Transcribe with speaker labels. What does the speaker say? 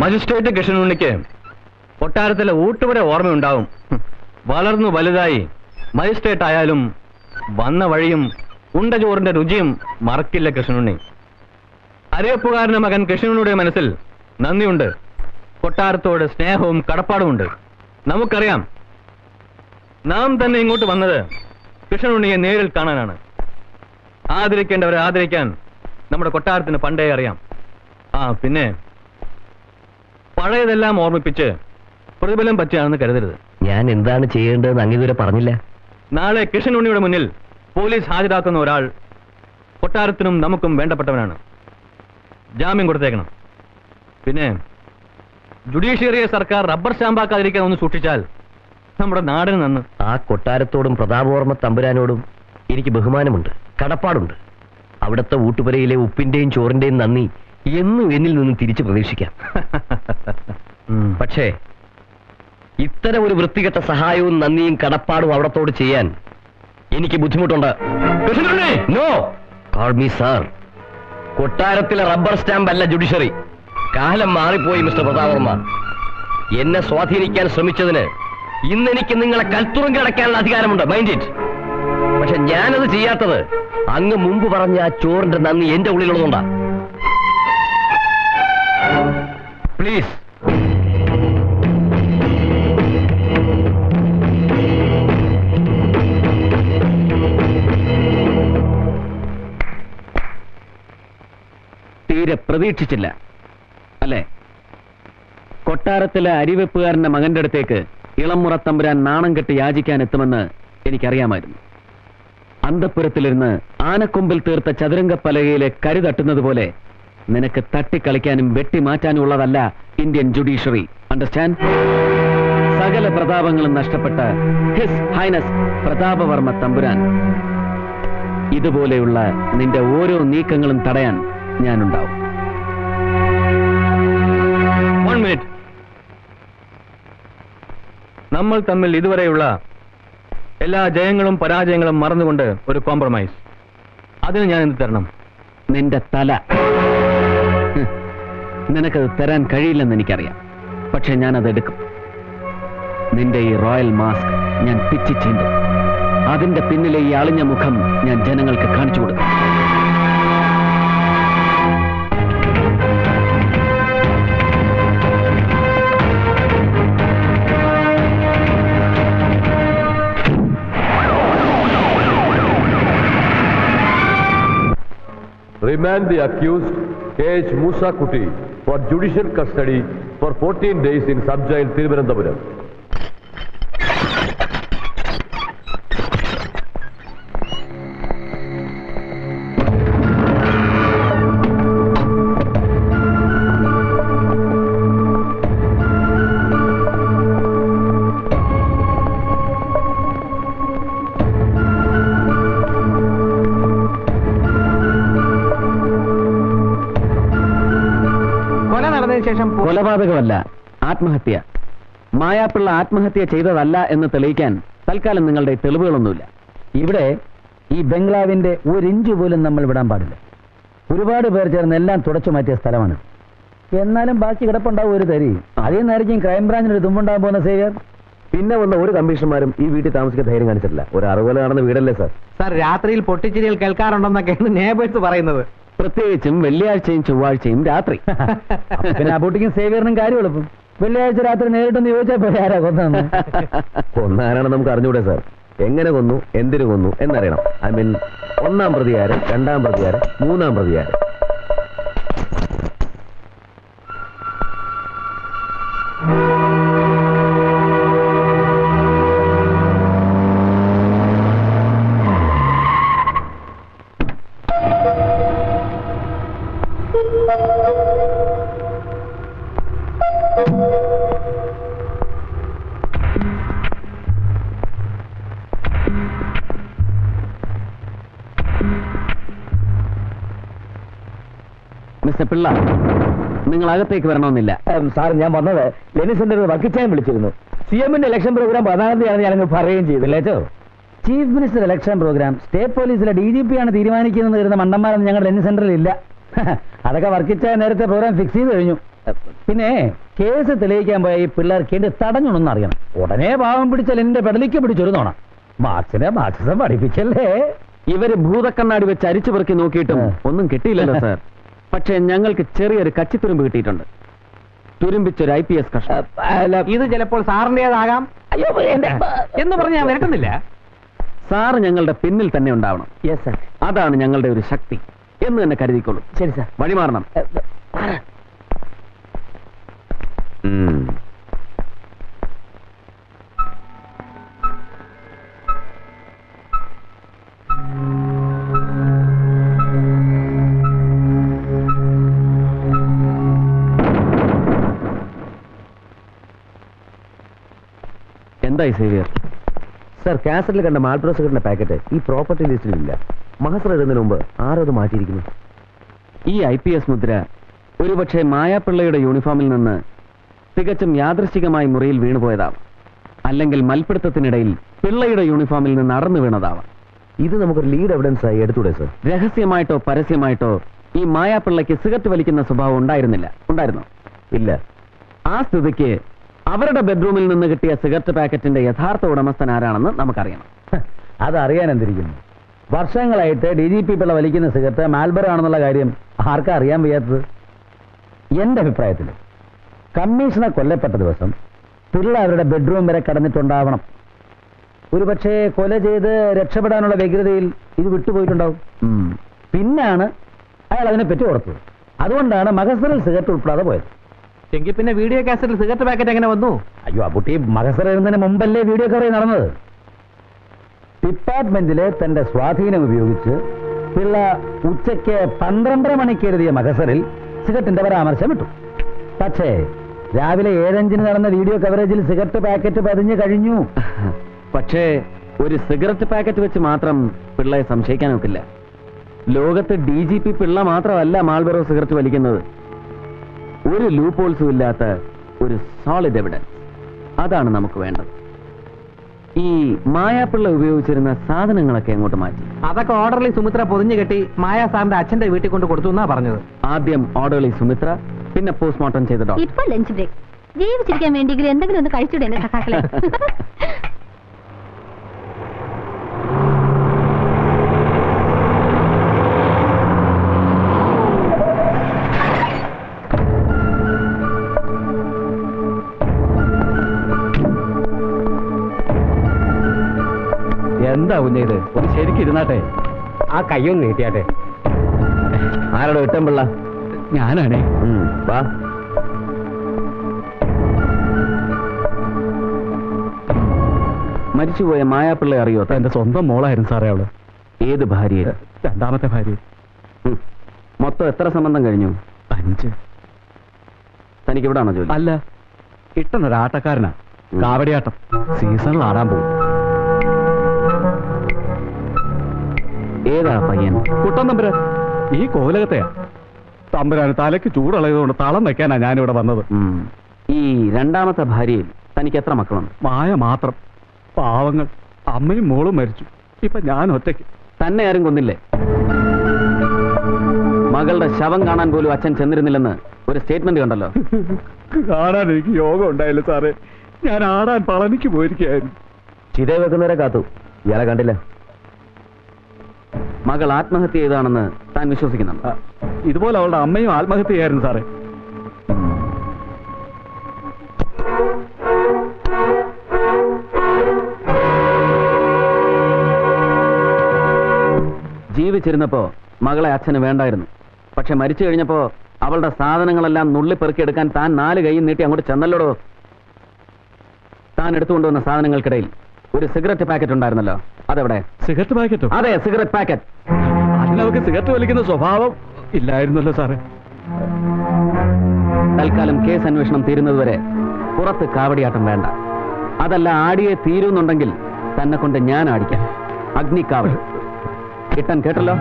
Speaker 1: Magistrate കൃഷ്ണനുണ്ണിക്ക് കൊട്ടാരത്തിലെ ഊട്ടുവരെ ഓർമ്മയുണ്ടാവും. വളർന്നു വലുതായി മജിസ്ട്രേറ്റ് ആയാലും വന്ന വഴിയും ഉണ്ടചോറിന്റെ രുചിയും മറക്കില്ല കൃഷ്ണനുണ്ണി. അരയപ്പുകാരന്റെ മകൻ കൃഷ്ണനുണ്ണിയുടെ മനസ്സിൽ നന്ദിയുണ്ട്. കൊട്ടാരത്തോട് സ്നേഹവും കടപ്പാടുമുണ്ട്. നമുക്കറിയാം നാം തന്നെ ഇങ്ങോട്ട് വന്നത് കൃഷ്ണനുണ്ണിയെ നേരിൽ കാണാനാണ്. ആദരിക്കേണ്ടവരെ ആദരിക്കാൻ നമ്മുടെ കൊട്ടാരത്തിന് പണ്ടേ അറിയാം. ആ പിന്നെ പഴയതെല്ലാം ഓർമ്മിപ്പിച്ച് പ്രതിഫലം പറ്റുകയാണെന്ന് കരുതരുത്.
Speaker 2: ഞാൻ എന്താണ് ചെയ്യേണ്ടതെന്ന് അങ്ങിതുവരെ പറഞ്ഞില്ല.
Speaker 1: നാളെ കൃഷ്ണനുണ്ണിയുടെ മുന്നിൽ പോലീസ് ഹാജരാക്കുന്ന ഒരാൾ കൊട്ടാരത്തിനും നമുക്കും വേണ്ടപ്പെട്ടവനാണ്. ജാമ്യം കൊടുത്തേക്കണം. പിന്നെ ജുഡീഷ്യറിയെ സർക്കാർ റബ്ബർ സ്റ്റാമ്പാക്കാതിരിക്കാൻ ഒന്ന് സൂക്ഷിച്ചാൽ നമ്മുടെ നാടിന് നന്ന്.
Speaker 2: ആ കൊട്ടാരത്തോടും പ്രതാപവർമ്മ തമ്പുരാനോടും എനിക്ക് ബഹുമാനമുണ്ട് കടപ്പാടുണ്ട്. അവിടുത്തെ ഊട്ടുപുരയിലെ ഉപ്പിന്റെയും ചോറിന്റെയും നന്ദി എന്നും എന്നിൽ നിന്നും തിരിച്ചു പ്രതീക്ഷിക്കാം. പക്ഷേ ഇത്തരം ഒരു വൃത്തികെട്ട സഹായവും നന്ദിയും കടപ്പാടും അവിടത്തോട് ചെയ്യാൻ എനിക്ക് ബുദ്ധിമുട്ടുണ്ട്! നോ കാൾ മീ സാർ കൊട്ടാരത്തിലെ റബ്ബർ സ്റ്റാമ്പ് അല്ല ജുഡീഷ്യറി. കാലം മാറിപ്പോയി മിസ്റ്റർ പ്രതാപവർമ്മ. എന്നെ സ്വാധീനിക്കാൻ ശ്രമിച്ചതിന് ഇന്ന് എനിക്ക് നിങ്ങളെ കൽത്തുറങ്ങി അടയ്ക്കാനുള്ള അധികാരമുണ്ട്. മൈൻഡ് ഇറ്റ് പക്ഷെ ഞാനത് ചെയ്യാത്തത് അങ്ങ് മുമ്പ് പറഞ്ഞ ആ ചോറിന്റെ നന്ദി എന്റെ ഉള്ളിലുള്ളതുകൊണ്ടാ. പ്ലീസ്.
Speaker 3: തീരെ പ്രതീക്ഷിച്ചില്ല. അല്ലേ? കൊട്ടാരത്തിലെ അരിവെപ്പുകാരന്റെ മകന്റെ അടുത്തേക്ക് ഇളമുറ തമ്പുരാൻ നാണം കെട്ട് യാചിക്കാൻ എത്തുമെന്ന് എനിക്കറിയാമായിരുന്നു. അന്തപ്പുരത്തിലിരുന്ന് ആനക്കൊമ്പിൽ തീർത്ത ചതുരംഗ പലകയിലെ കരി തട്ടുന്നത് പോലെ നിനക്ക് തട്ടിക്കളിക്കാനും വെട്ടിമാറ്റാനും ഉള്ളതല്ല ഇന്ത്യൻ ജുഡീഷ്യറി. അണ്ടർസ്റ്റാൻഡ് സകല പ്രതാപങ്ങളും നഷ്ടപ്പെട്ട ഹിസ് ഹൈനസ് പ്രതാപവർമ്മ തമ്പുരാൻ. ഇതുപോലെയുള്ള നിന്റെ ഓരോ നീക്കങ്ങളും തടയാൻ ഞാനുണ്ടാവും.
Speaker 1: നമ്മൾ തമ്മിൽ ഇതുവരെയുള്ള എല്ലാ ജയങ്ങളും പരാജയങ്ങളും മറന്നുകൊണ്ട് ഒരു കോംപ്രമൈസ് അതിന് ഞാൻ എന്ത് തരണം?
Speaker 3: നിന്റെ തല. നിനക്കത് തരാൻ കഴിയില്ലെന്ന് എനിക്കറിയാം. പക്ഷെ ഞാനത് എടുക്കും. നിന്റെ ഈ റോയൽ മാസ്ക് ഞാൻ പിച്ചി ചീന്തും അതിന്റെ പിന്നിലെ ഈ അളിഞ്ഞ മുഖം ഞാൻ ജനങ്ങൾക്ക് കാണിച്ചു കൊടുക്കും.
Speaker 4: Remand the accused K.H. Musa Kuti for judicial custody for 14 days in sub-jail Thiruvananthapuram.
Speaker 5: കൊല ശേഷം
Speaker 3: കൊലപാതകമല്ല ആത്മഹത്യ. മായാപ്പിള്ള ആത്മഹത്യ ചെയ്തതല്ല എന്ന് തെളിയിക്കാൻ തൽക്കാലം നിങ്ങളുടെ തെളിവുകളൊന്നുമില്ല.
Speaker 5: ഇവിടെ ഈ ബംഗ്ലാവിന്റെ ഒരിഞ്ച് ഇഞ്ച് പോലും നമ്മൾ വിടാൻ പാടില്ല. ഒരുപാട് പേർ ചേർന്ന് എല്ലാം തുടച്ചു മാറ്റിയ സ്ഥലമാണ്. എന്നാലും ബാക്കി കിടപ്പുണ്ടാവും ഒരു തരി. അതേ നിന്നായിരിക്കും ക്രൈംബ്രാഞ്ചിന് ഒരു തുമ്പുണ്ടാകാൻ പോകുന്ന സേവ്യർ?
Speaker 2: പിന്നെ വന്ന ഒരു കമ്മീഷണർമാരും ഈ വീട്ടിൽ താമസിക്കാൻ ധൈര്യം കാണിച്ചിട്ടില്ല. ഒരു അറുപോലെ നടന്ന വീടല്ലേ സാർ?
Speaker 5: സാർ രാത്രിയിൽ പൊട്ടിച്ചിരികൾ കേൾക്കാറുണ്ടെന്നൊക്കെയാണ് നേബേഴ്സ് പറയുന്നത്.
Speaker 3: പ്രത്യേകിച്ചും വെള്ളിയാഴ്ചയും ചൊവ്വാഴ്ചയും രാത്രി.
Speaker 5: പിന്നെ അബൂട്ടിക്കും സേവിയറിനും കാര്യം എളുപ്പം വെള്ളിയാഴ്ച രാത്രി നേരിട്ടൊന്ന് ചോദിച്ചാൽ പോയി ആരാ കൊന്നു
Speaker 2: കൊന്നാരാണെന്ന് നമുക്ക് അറിഞ്ഞൂടെ സാർ? എങ്ങനെ കൊന്നു എന്തിനു കൊന്നു എന്നറിയണം. ഐ മീൻ ഒന്നാം പ്രതിയാരെ രണ്ടാം പ്രതിയാരെ മൂന്നാം പ്രതിയാര്
Speaker 3: മിസ്റ്റർ പിള്ള. നിങ്ങൾ അകത്തേക്ക് വരണമെന്നില്ല
Speaker 5: സാർ ഞാൻ വന്നത് ലെനി സെന്ററിൽ വക്കിച്ചാൻ വിളിച്ചിരുന്നു. സി എമ്മിന്റെ ഇലക്ഷൻ പ്രോഗ്രാം തീയതിയാണ് ഞാനങ്ങ് പറയുകയും ചെയ്തില്ലേച്ചോ chief minister election program state പോലീസിലെ ഡി ജി പി ആണ് തീരുമാനിക്കുന്നത് വരുന്ന മണ്ടന്മാരൊന്നും ഞങ്ങളുടെ ലെനി സെന്ററിൽ ഇല്ല. അതൊക്കെ വർക്കിച്ച നേരത്തെ പ്രോഗ്രാം ഫിക്സ് ചെയ്ത് കഴിഞ്ഞു. പിന്നെ കേസ് തെളിയിക്കാൻ പോയ ഈ പിള്ളേർക്ക് എന്ത് തടഞ്ഞുണെന്ന് അറിയണം. ഉടനെ പാവം പിടിച്ചാൽ എന്റെ പെടലിക്ക് പിടിച്ചൊരുന്നോണം മാർക്സിനെ മാർക്സിസം പഠിപ്പിച്ചല്ലേ
Speaker 3: ഇവർ ഭൂതക്കണ്ണാടി വെച്ച് അരിച്ചു പെറുക്കി നോക്കിയിട്ടും ഒന്നും കിട്ടിയില്ലല്ലോ സാർ. പക്ഷേ ഞങ്ങൾക്ക് ചെറിയൊരു കച്ചിത്തുരുമ്പ് കിട്ടിയിട്ടുണ്ട്. തുരുമ്പിച്ചൊരു ഐ പി എസ് കഷ്ടം
Speaker 6: ഇത് ചിലപ്പോൾ സാറിന്റെതാകാം
Speaker 5: അയ്യോ
Speaker 6: എന്ന് പറഞ്ഞ് ഞാൻ വരട്ടുന്നില്ല
Speaker 3: സാർ ഞങ്ങളുടെ പിന്നിൽ തന്നെ ഉണ്ടാവണം.
Speaker 5: യെസ് സർ
Speaker 3: അതാണ് ഞങ്ങളുടെ ഒരു ശക്തി. എന്ന് തന്നെ കരുതിക്കോളൂ.
Speaker 5: ശരി സാർ
Speaker 3: വഴിമാറണം. എന്തായി സേവിയർ
Speaker 7: സർ കാസറ്റിൽ കണ്ട മാൾപ്രോ സിഗരറ്റിന്റെ പാക്കറ്റ് ഈ പ്രോപ്പർട്ടി ലിസ്റ്റിലില്ല മഹസർ ഇടുന്നതിന് മുമ്പ് ആരോ അത് മാറ്റിയിരിക്കുന്നു.
Speaker 3: ഈ ഐ പി എസ് മുദ്ര ഒരുപക്ഷെ മായാപിള്ളയുടെ യൂണിഫോമിൽ നിന്ന് തികച്ചും യാദൃശികമായി മുറിയിൽ വീണുപോയതാവാം അല്ലെങ്കിൽ മൽപ്പിടുത്തത്തിനിടയിൽ പിള്ളയുടെ യൂണിഫോമിൽ നിന്ന് അടർന്നു വീണതാവാം.
Speaker 7: ഇത് നമുക്കൊരു ലീഡ് എവിഡൻസ് ആയി എടുത്തൂടെ സർ
Speaker 3: രഹസ്യമായിട്ടോ പരസ്യമായിട്ടോ ഈ മായാപിള്ളയ്ക്ക് സിഗരറ്റ് വലിക്കുന്ന സ്വഭാവം ഉണ്ടായിരുന്നില്ല. ഉണ്ടായിരുന്നോ?
Speaker 7: ഇല്ല.
Speaker 3: ആ സ്ഥിതിക്ക് അവരുടെ ബെഡ്റൂമിൽ നിന്ന് കിട്ടിയ സിഗരറ്റ് പാക്കറ്റിന്റെ യഥാർത്ഥ ഉടമസ്ഥൻ ആരാണെന്ന് നമുക്കറിയണം.
Speaker 5: അതറിയാൻ എന്തിരിക്കുന്നു? വർഷങ്ങളായിട്ട് ഡി ജി പി പിള്ള വലിക്കുന്ന സിഗരറ്റ് മാൽബർ ആണെന്നുള്ള കാര്യം ആർക്കാ അറിയാൻ വയ്യാത്തത്? എന്റെ അഭിപ്രായത്തിൽ കമ്മീഷനെ കൊല്ലപ്പെട്ട ദിവസം പിള്ള അവരുടെ ബെഡ്റൂം വരെ കടന്നിട്ടുണ്ടാവണം. ഒരുപക്ഷെ കൊല ചെയ്ത് രക്ഷപ്പെടാനുള്ള വ്യഗ്രതയിൽ ഇത് വിട്ടുപോയിട്ടുണ്ടാവും. പിന്നാണ് അയാൾ അതിനെ പറ്റി ഓർത്തത്. അതുകൊണ്ടാണ് മഹസറിൽ സിഗരറ്റ് ഉൾപ്പെടാതെ പോയത്.
Speaker 6: എങ്കിൽ പിന്നെ വീഡിയോ കാസറ്റിൽ സിഗരറ്റ് പാക്കറ്റ് എങ്ങനെ വന്നു?
Speaker 5: അയ്യോ ആ കുട്ടി എഴുതുന്നതിന് മുമ്പല്ലേ വീഡിയോ കറി നടന്നത്? ഡിപ്പാർട്ട്മെന്റിലെ തന്റെ സ്വാധീനം ഉപയോഗിച്ച് പിള്ള ഉച്ചയ്ക്ക് പന്ത്രണ്ടര മണിക്ക് എഴുതിയ മകസറിൽ സിഗരറ്റിന്റെ പരാമർശം ഇട്ടു. പക്ഷേ രാവിലെ ഏഴഞ്ചിന് നടന്ന വീഡിയോ കവറേജിൽ സിഗരറ്റ് പാക്കറ്റ് പതിഞ്ഞു കഴിഞ്ഞു.
Speaker 3: പക്ഷേ ഒരു സിഗരറ്റ് പാക്കറ്റ് വെച്ച് മാത്രം പിള്ളയെ സംശയിക്കാൻ നോക്കില്ല ലോകത്ത് ഡി ജി പി പിള്ള മാത്രമല്ല മാൾബറോ സിഗരറ്റ് വലിക്കുന്നത്. ഒരു ലൂപ്പ് ഹോൾസും ഇല്ലാത്ത ഒരു സോളിഡ് എവിഡൻസ് അതാണ് നമുക്ക് വേണ്ടത്. ഈ മായാപ്പിള്ള ഉപയോഗിച്ചിരുന്ന സാധനങ്ങളൊക്കെ അങ്ങോട്ട് മാറ്റി.
Speaker 6: അതൊക്കെ ഓർഡർലി സുമിത്ര പൊതിഞ്ഞു കെട്ടി മായാ സാറിന്റെ അച്ഛന്റെ വീട്ടിൽ കൊണ്ട് കൊടുത്തു എന്നാ പറഞ്ഞത്.
Speaker 3: ആദ്യം ഓർഡർലി സുമിത്ര പിന്നെ പോസ്റ്റ്മോർട്ടം ചെയ്ത ഡോക്ടർ
Speaker 8: ഇപ്പൊ ലഞ്ച് ബ്രേക്ക് ജീവിച്ചിരിക്കാൻ വേണ്ടിയെങ്കിലും എന്തെങ്കിലും ഒന്ന് കഴിച്ചൂടെ സഖാക്കളെ
Speaker 3: എന്താ കുഞ്ഞെ ഇത് ഒന്ന് ശരിക്കും ഇരുന്നാട്ടെ.
Speaker 6: ആ കയ്യൊന്ന് നീട്ടിയാട്ടെ.
Speaker 7: ആരോടോ ഇട്ടം പിള്ള?
Speaker 3: ഞാനാണേ.
Speaker 7: വാ.
Speaker 3: മരിച്ചുപോയ മായാപ്പിള്ള അറിയോ?
Speaker 9: എന്റെ സ്വന്തം മോളായിരുന്നു സാറേ അവൾ.
Speaker 3: ഏത് ഭാര്യ
Speaker 9: രണ്ടാമത്തെ ഭാര്യ
Speaker 3: മൊത്തം എത്ര സംബന്ധം കഴിഞ്ഞു?
Speaker 9: അഞ്ച്.
Speaker 3: തനിക്ക് ഇവിടാണോ ജോലി?
Speaker 9: അല്ല കിട്ടുന്നൊരു ആട്ടക്കാരനാ. കാവടിയാട്ടം. സീസണിൽ ആടാൻ പോകും
Speaker 3: ഏതാ പയ്യൻ?
Speaker 9: കുട്ടൻ തമ്പുരാൻ ഈ കോലകത്തെയാ. തമ്പുരാന് തലയ്ക്ക് ചൂടുള്ളതുകൊണ്ട് തളം വെക്കാനാ ഞാനിവിടെ വന്നത്.
Speaker 3: ഈ രണ്ടാമത്തെ ഭാര്യയിൽ തനിക്ക് എത്ര മക്കളുണ്ട്?
Speaker 9: മായ മാത്രം. പാവങ്ങൾ. അമ്മയും മോളും മരിച്ചു. ഇപ്പൊ ഞാൻ ഒറ്റയ്ക്ക്.
Speaker 3: തന്നെ ആരും കൊന്നില്ലേ? മകളുടെ ശവം കാണാൻ പോലും അച്ഛൻ ചെന്നിരുന്നില്ലെന്ന് ഒരു സ്റ്റേറ്റ്മെന്റ് കണ്ടല്ലോ.
Speaker 9: കാണാൻ എനിക്ക് യോഗം ഉണ്ടായില്ല സാറേ. ഞാൻ ആടാൻ പളനിക്ക് പോയിരിക്കുകയായിരുന്നു.
Speaker 7: ചിത വെക്കുന്നവരെ കാത്തു. ഇയാളെ കണ്ടില്ല.
Speaker 3: മകൾ ആത്മഹത്യ ചെയ്താണെന്ന് താൻ വിശ്വസിക്കുന്നുണ്ട്?
Speaker 9: ഇതുപോലെ അവളുടെ അമ്മയും ആത്മഹത്യ ചെയ്യായിരുന്നു സാറേ.
Speaker 3: ജീവിച്ചിരുന്നപ്പോ മകളെ അച്ഛന് വേണ്ടായിരുന്നു. പക്ഷെ മരിച്ചു കഴിഞ്ഞപ്പോ അവളുടെ സാധനങ്ങളെല്ലാം നുള്ളിപ്പെറുക്കിയെടുക്കാൻ താൻ നാല് കൈ നീട്ടി അങ്ങോട്ട് ചെന്നല്ലോടോ. താൻ എടുത്തുകൊണ്ടുവന്ന സാധനങ്ങൾക്കിടയിൽ ഒരു സിഗരറ്റ് പാക്കറ്റ് ഉണ്ടായിരുന്നല്ലോ. അതെവിടെ?
Speaker 9: സിഗരറ്റ് പാക്കറ്റോ?
Speaker 3: അതെ സിഗരറ്റ് പാക്കറ്റ്.
Speaker 9: അതിനവർക്ക് സിഗരറ്റ് വലിക്കുന്ന സ്വഭാവം ഇല്ലായിരുന്നല്ലോ സാറേ.
Speaker 3: തൽക്കാലം കേസ് അന്വേഷണം തീരുന്നതുവരെ പുറത്ത് കാവടിയാട്ടം വേണ്ട. അതല്ല ആടിയെ തീരുന്നുണ്ടെങ്കിൽ തന്നെ കൊണ്ട് ഞാൻ ആടിക്കാം. അഗ്നിക്കാവടി. കിട്ടാൻ കേട്ടല്ലോ.